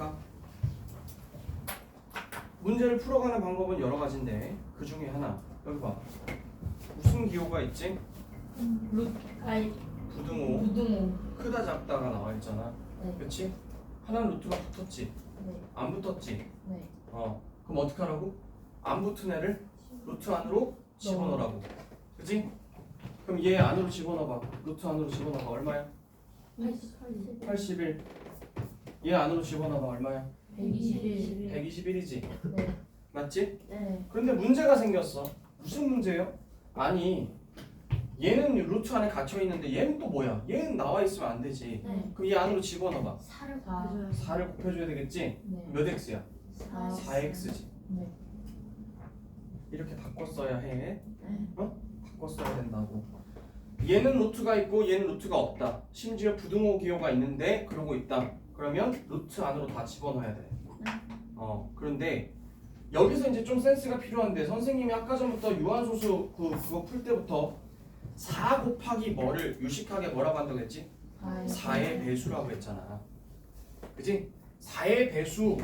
볼까? 문제를 풀어가는 방법은 여러 가지인데 그 중에 하나 여기 봐 무슨 기호가 있지? 루 아니 부등호 우등호 크다 작다가 나와 있잖아 네. 그렇지? 하나는 루트가 붙었지 네. 안 붙었지 네. 어 그럼 어떻게 하라고? 안 붙은 애를 루트 안으로 집어넣으라고 그지? 그럼 얘 안으로 집어넣어봐 루트 안으로 집어넣어봐 얼마야? 88 81. 얘 안으로 집어넣어봐 얼마야? 121 121이지. 네. 맞지? 네. 그런데 문제가 생겼어. 무슨 문제요? 아니 얘는 루트 안에 갇혀 있는데 얘는 또 뭐야? 얘는 나와 있으면 안 되지. 네. 그럼 얘 안으로 집어넣어봐. 4를 4를 곱해줘야 되겠지? 네. 몇 x야? 4 4x지. 네. 이렇게 바꿨어야 해. 네. 바꿨어야 된다고. 얘는 루트가 있고 얘는 루트가 없다. 심지어 부등호 기호가 있는데 그러고 있다. 그러면 루트 안으로 다 집어넣어야 돼. 어 그런데 여기서 이제 좀 센스가 필요한데 선생님이 아까 전부터 유한소수 그 그거 풀 때부터 4 곱하기 뭐를 유식하게 뭐라고 한다고 했지? 4의 배수라고 했잖아. 그지? 4의 배수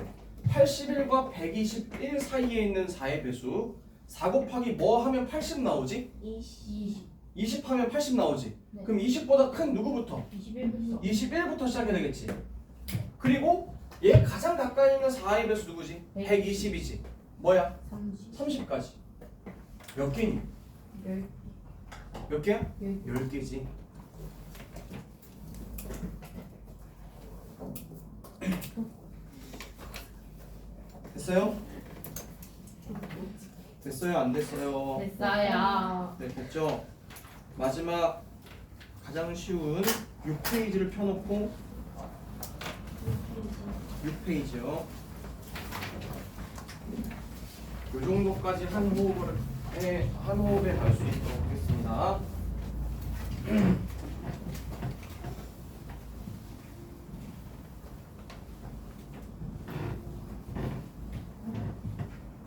81과 121 사이에 있는 4의 배수 4 곱하기 뭐 하면 80 나오지? 20 20 하면 80 나오지. 네. 그럼 20보다 큰 누구부터? 21부터 21부터 시작해야 되겠지. 그리고 얘 가장 가까이 있는 4의 배수 누구지? 120이지. 뭐야? 30 30까지. 몇 개니? 10몇 개야? 열. 10개지. 됐어요? 됐어요? 안 됐어요? 됐어요 네, 됐죠? 마지막 가장 쉬운 6페이지를 펴놓고 6페이지요. 이 정도까지 한 호흡을 해, 한 호흡에 갈 수 있도록 하겠습니다.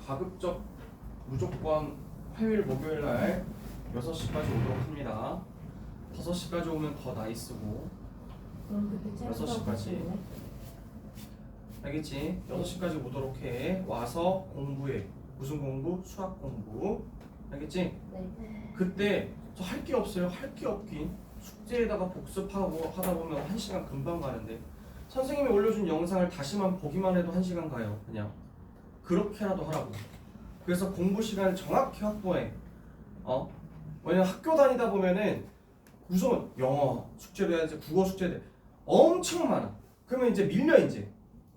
가급적 무조건 화요일 목요일 날 6시까지 오도록 합니다. 5시까지 오면 더 나이스고 그럼 그때 여섯 시까지. 알겠지? 6시까지 오도록 해. 와서 공부해. 무슨 공부? 수학 공부. 알겠지? 네 그때 저 할 게 없어요. 할 게 없긴. 숙제에다가 복습하고 하다 보면 한 시간 금방 가는데 선생님이 올려준 영상을 다시만 보기만 해도 한 시간 가요. 그냥 그렇게라도 하라고. 그래서 공부 시간을 정확히 확보해. 어? 왜냐면 학교 다니다 보면은 우선 영어 숙제도 해야지 국어 숙제도 해. 엄청 많아. 그러면 이제 밀려 이제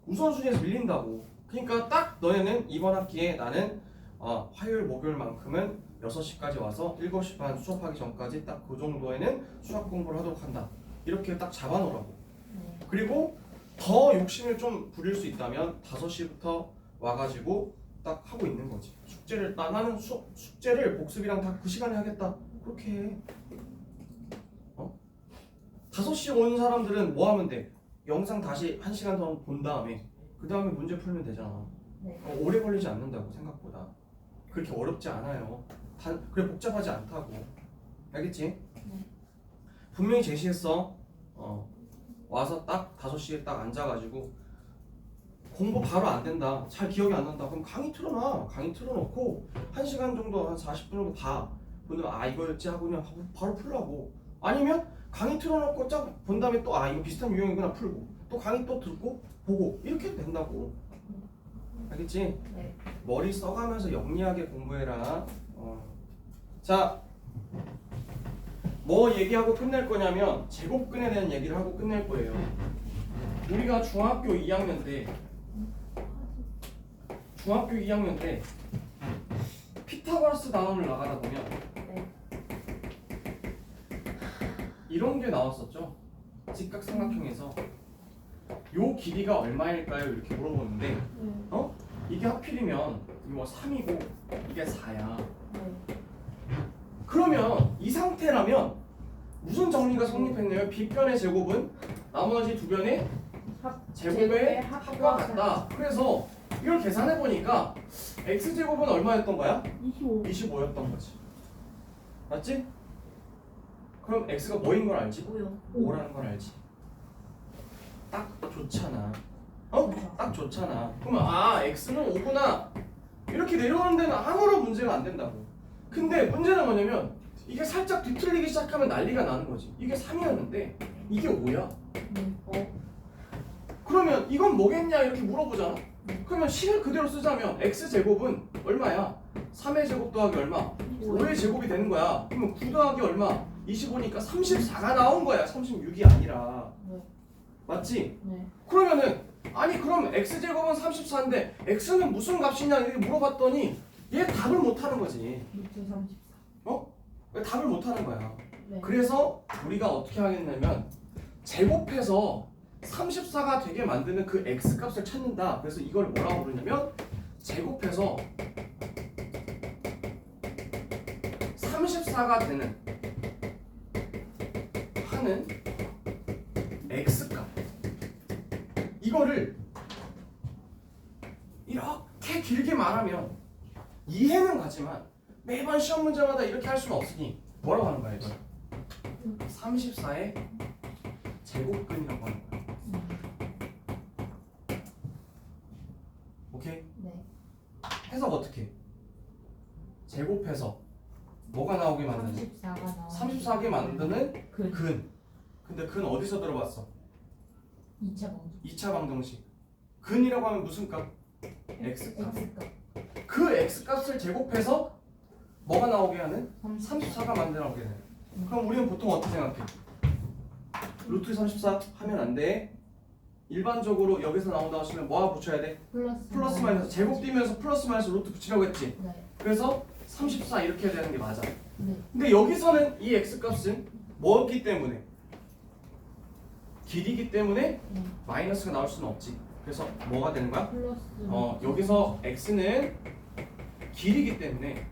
우선순위에서 밀린다고. 그러니까 딱 너네는 이번 학기에 나는 어, 화요일 목요일만큼은 6시까지 와서 7시 반 수업하기 전까지 딱 그 정도에는 수학 공부를 하도록 한다. 이렇게 딱 잡아놓으라고. 네. 그리고 더 욕심을 좀 부릴 수 있다면 5시부터 와가지고 딱 하고 있는 거지. 숙제를 나 나는 수, 숙제를 복습이랑 다 그 시간에 하겠다. 그렇게 해. 어? 5시 온 사람들은 뭐 하면 돼? 영상 다시 1시간 더본 다음에 그 다음에 문제 풀면 되잖아. 네. 어, 오래 걸리지 않는다고 생각보다. 그렇게 어렵지 않아요. 단 그래 복잡하지 않다고. 알겠지? 네. 분명히 제시했어. 어. 와서 딱 5시에 딱 앉아가지고 공부 바로 안 된다. 잘 기억이 안 난다. 그럼 강의 틀어놔. 강의 틀어놓고 1시간 정도 한 40분 정도 봐. 보면 아 이거였지 하고 그냥 바로 풀라고. 아니면 강의 틀어놓고 쫙 본 다음에 또 아 이거 비슷한 유형이구나 풀고 또 강의 또 듣고 보고 이렇게 된다고. 알겠지? 네. 머리 써가면서 영리하게 공부해라. 어. 자, 뭐 얘기하고 끝낼 거냐면 제곱근에 대한 얘기를 하고 끝낼 거예요. 우리가 중학교 2학년 때 중학교 2학년 때 피타고라스 단원을 나가다 보면 네. 이런 게 나왔었죠. 직각삼각형에서 요 길이가 얼마일까요? 이렇게 물어보는데 네. 이게 하필이면 이거 3이고 이게 4야. 네. 그러면 이 상태라면 무슨 정리가 성립했냐면 빗변의 제곱은 나머지 두 변의 합- 제곱의 합과 같다. 그래서 이걸 계산해 보니까 x 제곱은 얼마였던 거야? 25 25였던 거지. 맞지? 그럼 x가 뭐인 걸 알지? 5요 5라는 걸 알지. 딱 좋잖아. 어? 딱 좋잖아. 그러면 아 x는 5구나 이렇게 내려오는 데는 아무런 문제가 안 된다고. 근데 문제는 뭐냐면 이게 살짝 뒤틀리기 시작하면 난리가 나는 거지. 이게 3이었는데 이게 5야. 어? 그러면 이건 뭐겠냐 이렇게 물어보잖아. 그러면 식을 그대로 쓰자면 x 제곱은 얼마야? 3의 제곱 더하기 얼마? 5의 제곱이 되는 거야. 그러면 9 더하기 얼마? 25니까 34가 나온 거야. 36이 아니라. 네. 맞지? 네. 그러면은 아니 그럼 x 제곱은 34인데 x는 무슨 값이냐 이렇게 물어봤더니 얘 답을 못 하는 거지. 루트 34. 왜 답을 못 하는 거야. 네. 그래서 우리가 어떻게 하겠냐면 제곱해서 34가 되게 만드는 그 x 값을 찾는다. 그래서 이걸 뭐라고 부르냐면 제곱해서 34가 되는 하는 x 값. 이거를 이렇게 길게 말하면 이해는 가지만 매번 시험 문제마다 이렇게 할 수는 없으니 뭐라고 하는 거야 이걸? 34의 제곱근이라고 하는 거야. 오케이? 네. 해석 어떻게? 해? 제곱해서 뭐가 나오게 만드는? 34가 나와. 34개 만드는 그 근. 근데 근 어디서 들어봤어? 2차 방정. 2차 방정식. 근이라고 하면 무슨 값? x 값. X값. 그 x 값을 제곱해서 뭐가 나오게 하는? 34. 34가 만들어 오게 돼. 그럼 우리는 보통 어떻게 생각해? 루트 34 하면 안 돼. 일반적으로 여기서 나온다 하시면 뭐하고 붙여야 돼? 플러스. 플러스 마이너스 제곱 띄면서 플러스 마이너스 루트 붙이라고 했지. 네. 그래서 34 이렇게 해야 되는 게 맞아. 네. 근데 여기서는 이 x 값은 뭐였기 때문에 길이기 때문에 네. 마이너스가 나올 수는 없지. 그래서 뭐가 되는 거야? 플러스. 어 여기서 x는 길이기 때문에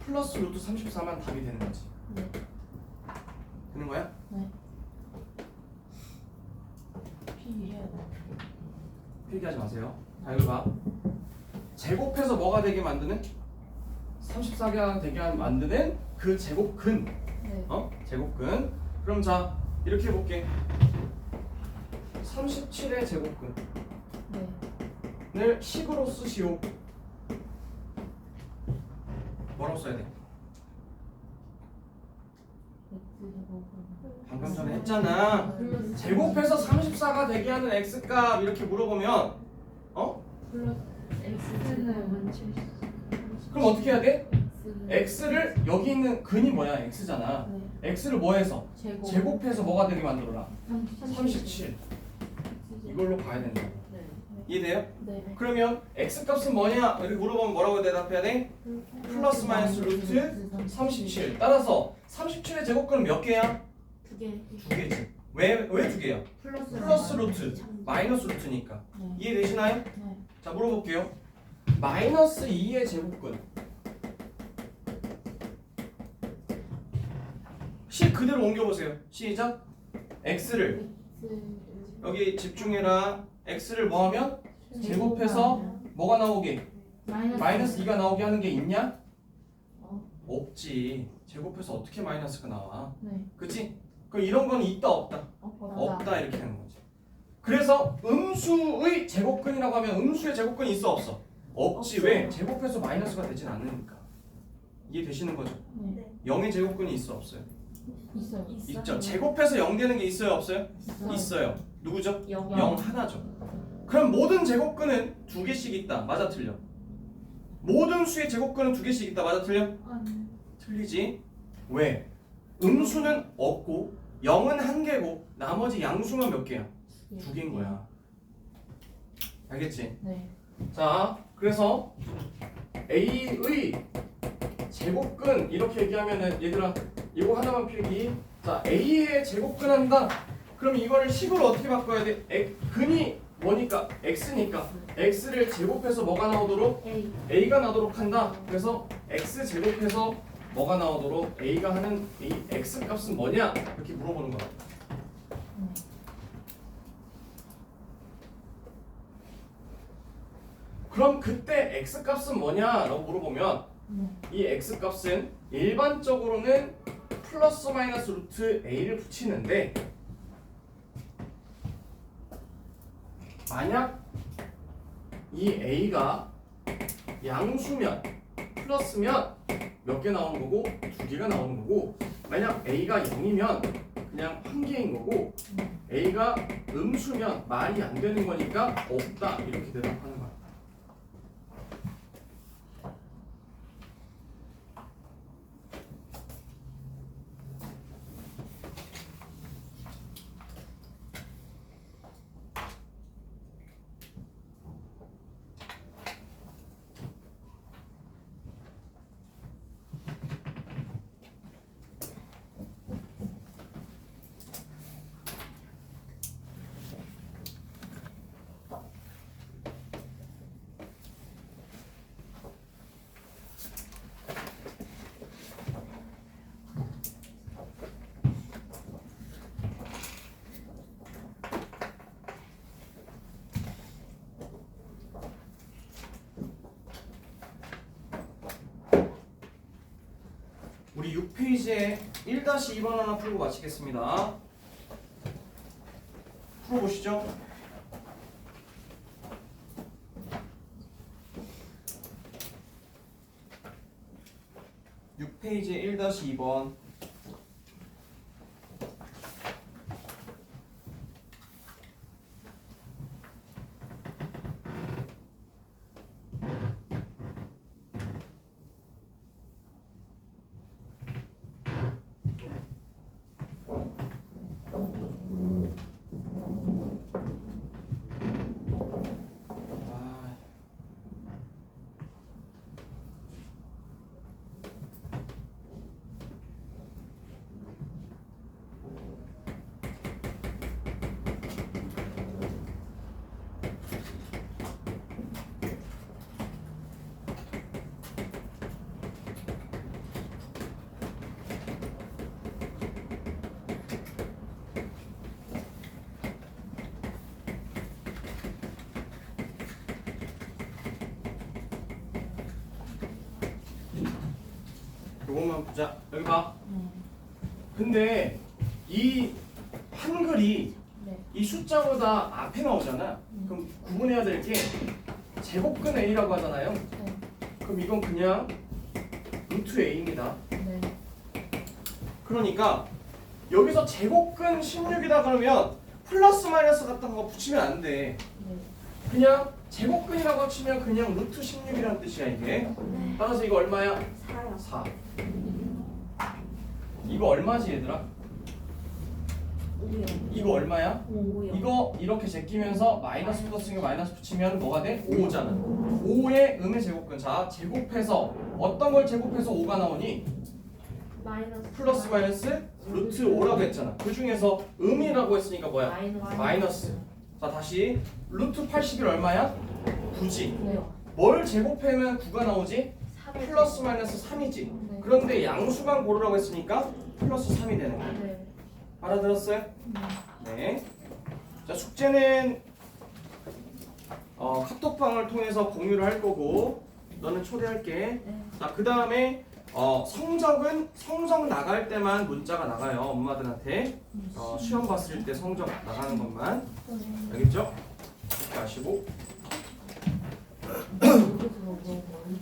플러스 루트 34만 답이 되는 거지. 네. 되는 거야? 돼. 필기하지 마세요. 자 이거 봐. 제곱해서 뭐가 되게 만드는? 34개가 되게 만드는 그 제곱근. 네. 어? 제곱근. 그럼 자 이렇게 해볼게. 37의 제곱근을 네. 식으로 쓰시오. 뭐라고 써야 돼? 방금 전에 했잖아. 플러스. 제곱해서 34가 되게 하는 x값 이렇게 물어보면 어? 플러스. X는 70. 그럼 어떻게 해야 돼? X는. x를 여기 있는 근이 뭐야? x잖아. 네. x를 뭐 해서? 제곱. 제곱해서 뭐가 되게 만들어라. 37. 37. 이걸로 가야 된다고. 네. 이해돼요? 네. 그러면 x 값은 뭐냐? 이렇게 물어보면 뭐라고 대답해야 돼? 플러스 마이너스 루트 37. 따라서 37의 제곱근은 몇 개야? 두 개. 두 개지. 왜 왜 두 개야? 플러스. 플러스 루트 마이너스 루트니까. 네. 이해되시나요? 네. 자 물어볼게요. 마이너스 2의 제곱근. 식 그대로 옮겨보세요. 시작. x를. 여기 집중해라. x를 뭐하면 제곱해서 뭐가 나오게? 마이너스. 마이너스 2가 나오게 하는 게 있냐? 어. 없지. 제곱해서 어떻게 마이너스가 나와? 네. 그치? 그럼 이런 건 있다 없다? 없다. 이렇게 하는 거지. 그래서 음수의 제곱근이라고 하면 음수의 제곱근이 있어 없어? 없지. 왜? 제곱해서 마이너스가 되진 않으니까. 이해 되시는 거죠? 네. 0의 제곱근이 있어 없어요? 있어요. 있죠. 제곱해서 0 되는 게 있어요 없어요? 있어요. 있어요. 누구죠? 영. 0 하나죠. 그럼 모든 제곱근은 두 개씩 있다. 맞아 틀려? 모든 수의 제곱근은 두 개씩 있다. 맞아 틀려? 아니. 틀리지. 왜? 음수는 없고 0은 한 개고 나머지 양수만 몇 개야? 두 개인 거야. 알겠지? 네. 자, 그래서 A의 제곱근 이렇게 얘기하면은 얘들아 이거 하나만 필기. 자, A의 제곱근 한다. 그럼 이거를 식으로 어떻게 바꿔야 돼? 엑, 근이 뭐니까 x니까 x를 제곱해서 뭐가 나오도록 A. a가 나도록 한다. 그래서 x 제곱해서 뭐가 나오도록 a가 하는 이 x 값은 뭐냐? 이렇게 물어보는 거야. 네. 그럼 그때 x 값은 뭐냐라고 물어보면 네. 이 x 값은 일반적으로는 플러스 마이너스 루트 a를 붙이는데 만약 이 A가 양수면 플러스면 몇 개 나오는 거고? 두 개가 나오는 거고. 만약 A가 0이면 그냥 한 개인 거고 A가 음수면 말이 안 되는 거니까 없다. 이렇게 대답하는 거야. 우리 6페이지에 1-2번 하나 풀고 마치겠습니다. 풀어보시죠. 육페이지 1-2번 요것만 보자. 여기 봐. 근데 이 한글이 네. 이 숫자보다 앞에 나오잖아. 그럼 구분해야 될 게 제곱근 A라고 하잖아요. 네. 그럼 이건 그냥 루트 A입니다. 네. 그러니까 여기서 제곱근 16이다 그러면 플러스 마이너스 같은 거 붙이면 안 돼. 네. 그냥 제곱근이라고 치면 그냥 루트 16이라는 뜻이야 이게. 따라서 이거 얼마야? 사요. 4. 이거 얼마지 얘들아? 오요. 이거 얼마야? 오요. 이거 이렇게 제끼면서 마이너스 플러스가 마이너스 붙이면 뭐가 돼? 5잖아. 5의 음의 제곱근. 자, 제곱해서 어떤 걸 제곱해서 5가 나오니? 마이너스. 플러스 마이너스 루트 5라고 했잖아. 그 중에서 음이라고 했으니까 뭐야? 마이너스. 자, 다시 루트 80이 얼마야? 9지. 네. 뭘 제곱하면 9가 나오지? 삼. 플러스 마이너스 3이지. 네. 그런데 양수만 고르라고 했으니까 플러스 3이 되는 거야. 네. 알아들었어요? 네. 자 숙제는 어, 카톡방을 통해서 공유를 할 거고 너는 초대할게. 네. 자그 다음에 어, 성적은 성적 나갈 때만 문자가 나가요. 엄마들한테 어, 시험 봤을 때 성적 나가는 것만 알겠죠? 이렇게 아시고 네.